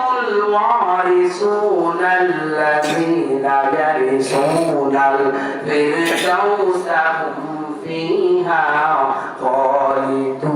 الوارثون الذين يرثون الفردوس هم فيها خالدون.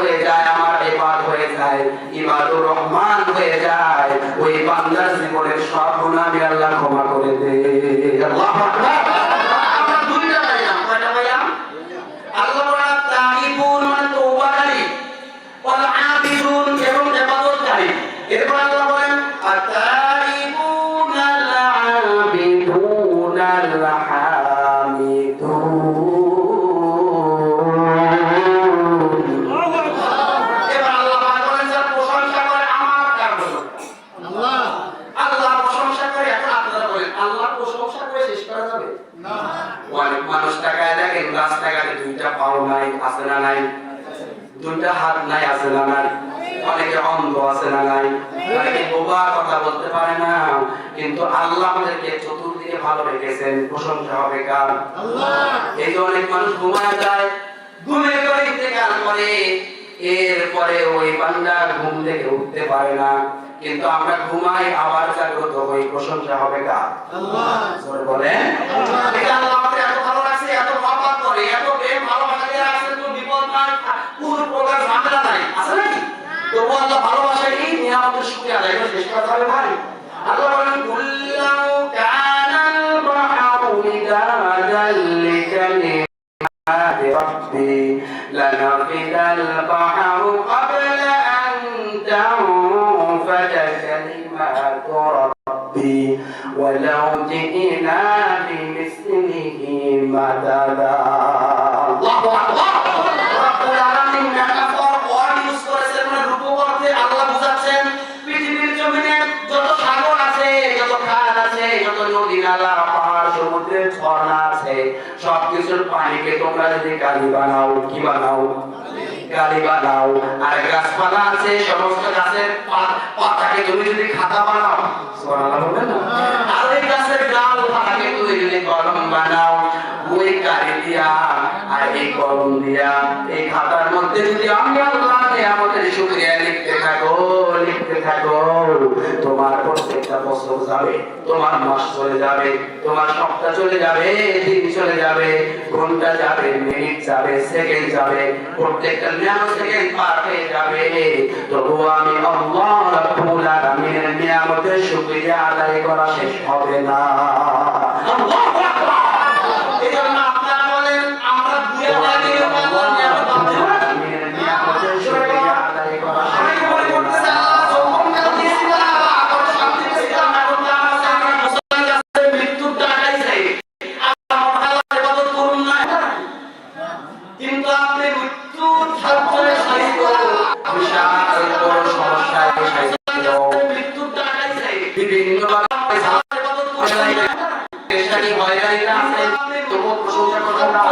হয়ে যায়, আমার এবাদ হয়ে যায়, ইবাদুর রহমান হয়ে যায়, ওই বান্দার জীবনের সব গুণা আমি আল্লাহ ক্ষমা করে দেয় আল্লাহু হবে কার এই যে অনেক মানুষ ঘুমায় যায় ঘুমে করে ইন্তেকাল করে এরপরে ওই বান্দা ঘুম থেকে উঠতে পারে না। কিন্তু আমরা ঘুমাই আবার জাগ্রত হই প্রশংসা হবে কার? জোরে বলেন। এটা আল্লাহ আমাদের এত ভালো লাগছে এত মহব্বত করে এত প্রেম ভালোবাসা দিয়ে রাখছে কোনো বিপদ নাই কোনো প্রকার ঝামেলা নাই। আছে নাকি? তবু আল্লাহ ভালোবাসা এই নিয়ামতের সুখে আদায় করে শেষ করা যাবে ভাই। আল্লাহ বলেন কুল্লাউ নালা পাহাড়, সমুদ্রের ঝর্ণা আছে, সবকিছুর পানিকে তোমরা যদি গালি বানাও, কি বানাও? গালি বানাও। আর গাছপালা আছে, সমস্ত গাছের পাতাকে তুমি যদি খাতা বানাও আর ওই গাছের ডাল পাতাকে তুমি যদি বানাও, ওই কালি দিয়া আর এই কলম দিয়া, এই খাতার মধ্যে যদি আমি আল্লাহ আমাদের লিখতে থাকো লিখতে থাকো। বছর যাবে, তোমার মাস চলে যাবে, তোমার সপ্তাহ চলে যাবে, দিন চলে যাবে, ঘণ্টা যাবে, মিনিট যাবে, সেকেন্ড যাবে, প্রত্যেকটা নিয়ামত সেকেন্ড পার হয়ে যাবে। তবুও আমি আল্লাহ রাব্বুল আলামিনের নিয়ামতের শুকরিয়া আদায় করা শেষ হবে না। আল্লাহু আকবার। Allah.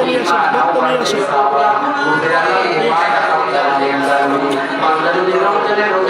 বার্তা নিয়ে আসেন বার্তা নিয়ে আসেন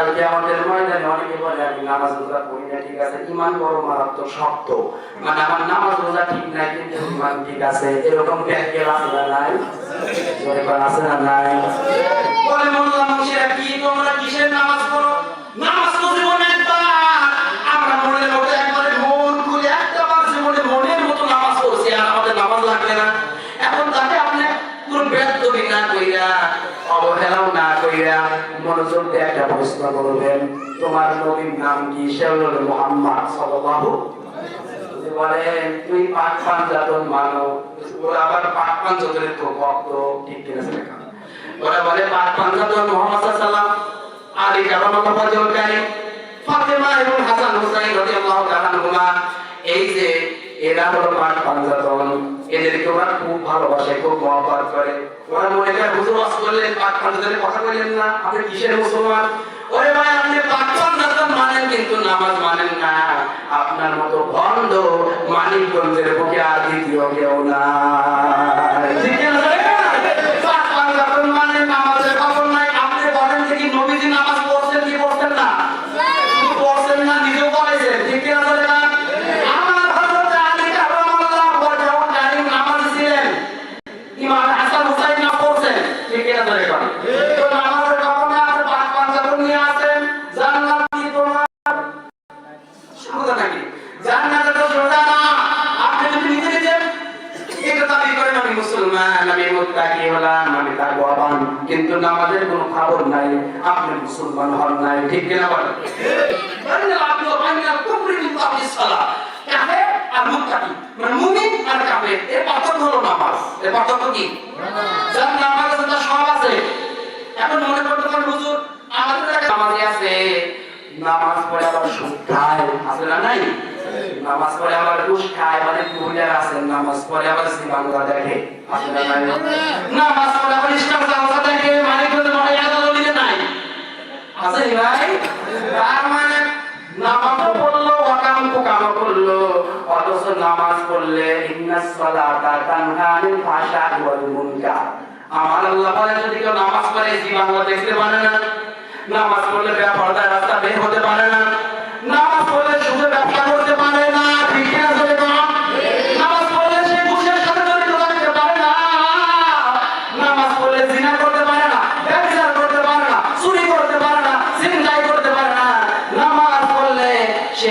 কালকে আমাদের ময়দানে অনেকে বলে, আমি নামাজ রোজা করি না, ঠিক আছে? ইমান বড় মারাত্মক শক্ত। মানে আমার নামাজ রোজা ঠিক নাই, কিন্তু ইমান ঠিক আছে। এরকম ব্যাংকের আছে না নাই? আছে না নাই? বলে, মোল্লা মুন্সিরা কি? তোমরা কিসের নামাজ অবহেলাও না কইরা মনোযোগ দিয়ে একটা প্রশ্ন করবেন। তোমার নবীর নাম কি? সে হলো মোহাম্মদ সাল্লাল্লাহু বলেন, তুই পাক পাঞ্জাতন মানো ওরা আবার পাক পাঞ্জাতনের তো ভক্ত। ঠিক কিনা লেখা ওরা বলে পাক পাঞ্জাতন মোহাম্মদ সাল্লাম। আলী কারামাল্লাহ ফজল কারীম ফাতেমা এবং হাসান হুসাইন রাদিয়াল্লাহু তাআলা এই যে, এরা হলো পাক পাঞ্জাতন এদেরকে ওরা খুব ভালোবাসে, খুব মহাপাত করে। ওরা মনে করে করলেন কথা বললেন না। আপনি কিসের মুসলমান? ওরে ভাই, আপনি মানেন, কিন্তু নামাজ মানেন না। আপনার মতো বন্ধ মানিকগঞ্জের বুকে আর দ্বিতীয় কেউ না কাফের এর পার্থক্য হলো নামাজ। এর পার্থক্য কি? যার নামাজ আছে তার সব আছে। এখন মনে করতে পারেন, হুজুর, আমাদের এলাকায় নামাজি আছে। নামাজ পড়ে আবার সুদ খায়। আছে না নাই? নামাজ পড়ে আবার ঘুষ খায়। অনেক মহিলারা আছেন, নামাজ পড়ে আবার সিনেমা দেখে। আছে নামাজ পড়ে আবার ইসলাম জালসা দেখে। মানে কিন্তু মনে দিতে নাই। আছে ভাই তার মানে নামাজ অথচ নামাজ পড়লে আমার আল্লাহ যদি কেউ নামাজ পড়ে জি বাংলা দেখতে পারে না। নামাজ পড়লে বেপরদায় রাস্তা বের হতে পারে না। নামাজ পড়লে সুদে ব্যবসা করতে পারে না ঠিক না। নামাজ পড়লে সে